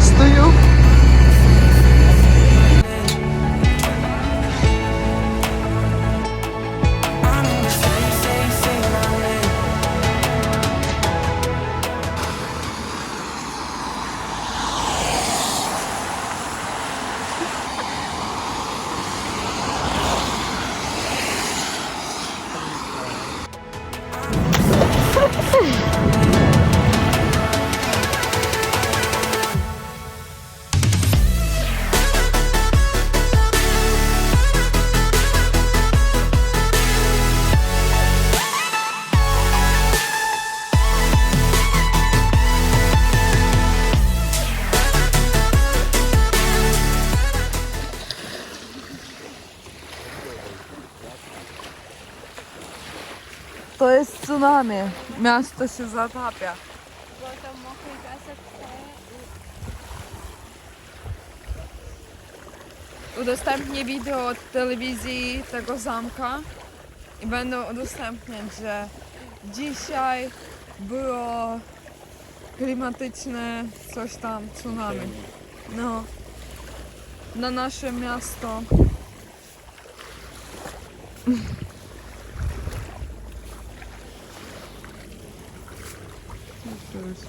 стою. To jest tsunami. Miasto się zatapia. Bo mokry piasek Udostępnię wideo od telewizji tego zamka i będę udostępniać, że dzisiaj było klimatyczne coś tam tsunami. No. Na nasze miasto. No cóż.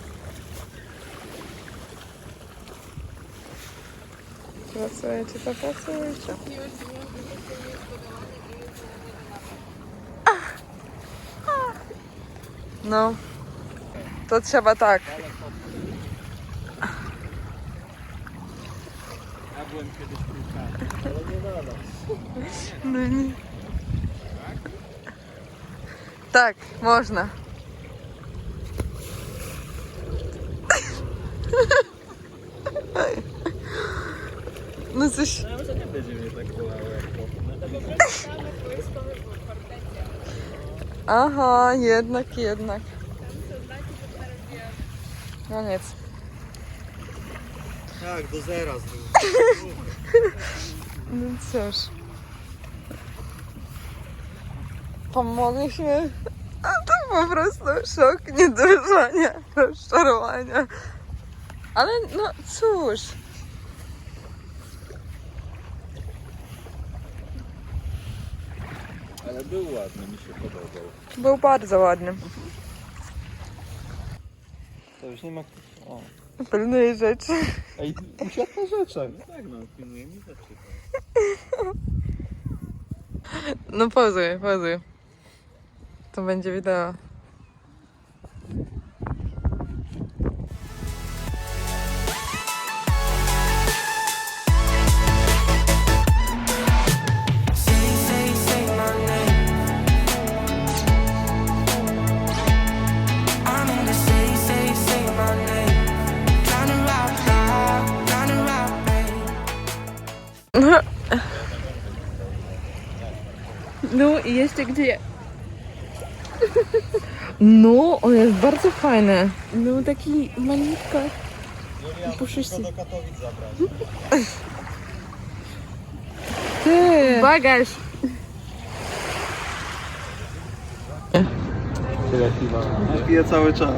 Pracujecie, to pracujecie. No, to trzeba tak. Ja No. Tak. No coś. No może nie będzie mnie tak bolało jak. Aha, jednak, jednak. Wiem. Koniec. Tak, do zera zrób. No cóż. Pomogliśmy. A to po prostu szok, niedowierzania, rozczarowania. Ale no cóż. Ale był ładny, mi się podobał. Był bardzo ładny. To już nie ma... O. Pilnuje rzeczy. Ej, usiadł na rzeczach. No tak, no, pilnuje mi rzeczy. No pozuj, pozuj. To będzie wideo. I jeszcze gdzie? No, on jest bardzo fajny. No taki malutko. Puszysty. do Katowic zabrać. Ty! Bagaż. Tyle piwa. Ja piję cały czas.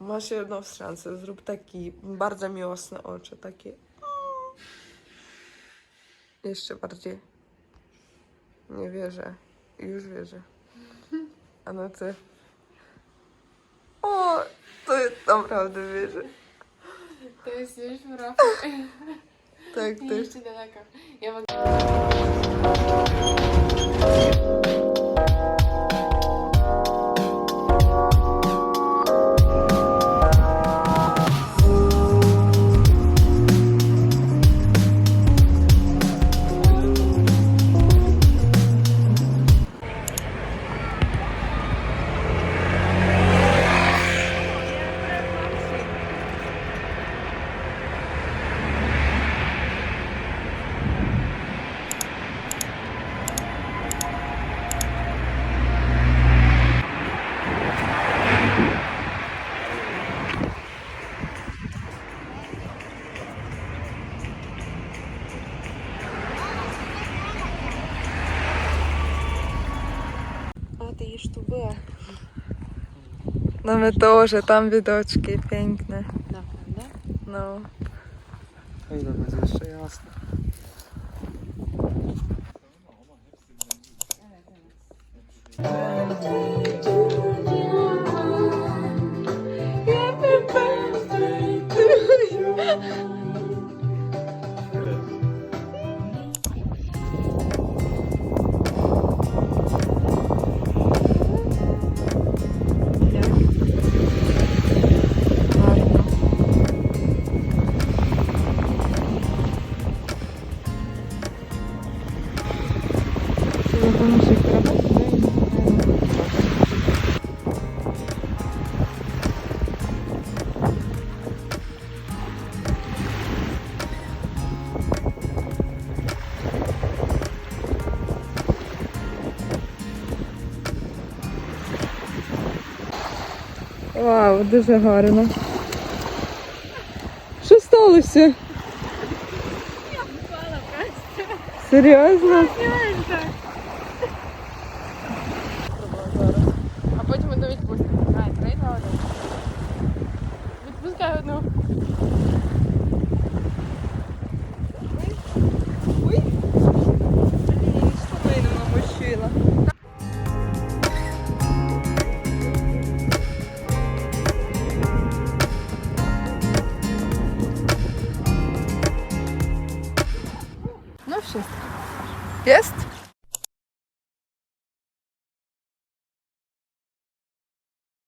Masz jedną szansę, zrób taki bardzo miłosne oczy, takie. Jeszcze bardziej. Nie wierzę. Już wierzę. A no ty. O, to jest naprawdę wierzę. To jest już w roku. Tak, to jest. Jeszcze daleko. Ja mogę... tu była. No my тоже, tam widoczki piękne. Naprawdę? No. O ile będzie jeszcze jasno. Вау, дуже гарно. Що сталося? Я впала просто. Серйозно? А потім одну відпустимо. Відпускай одну. Jest?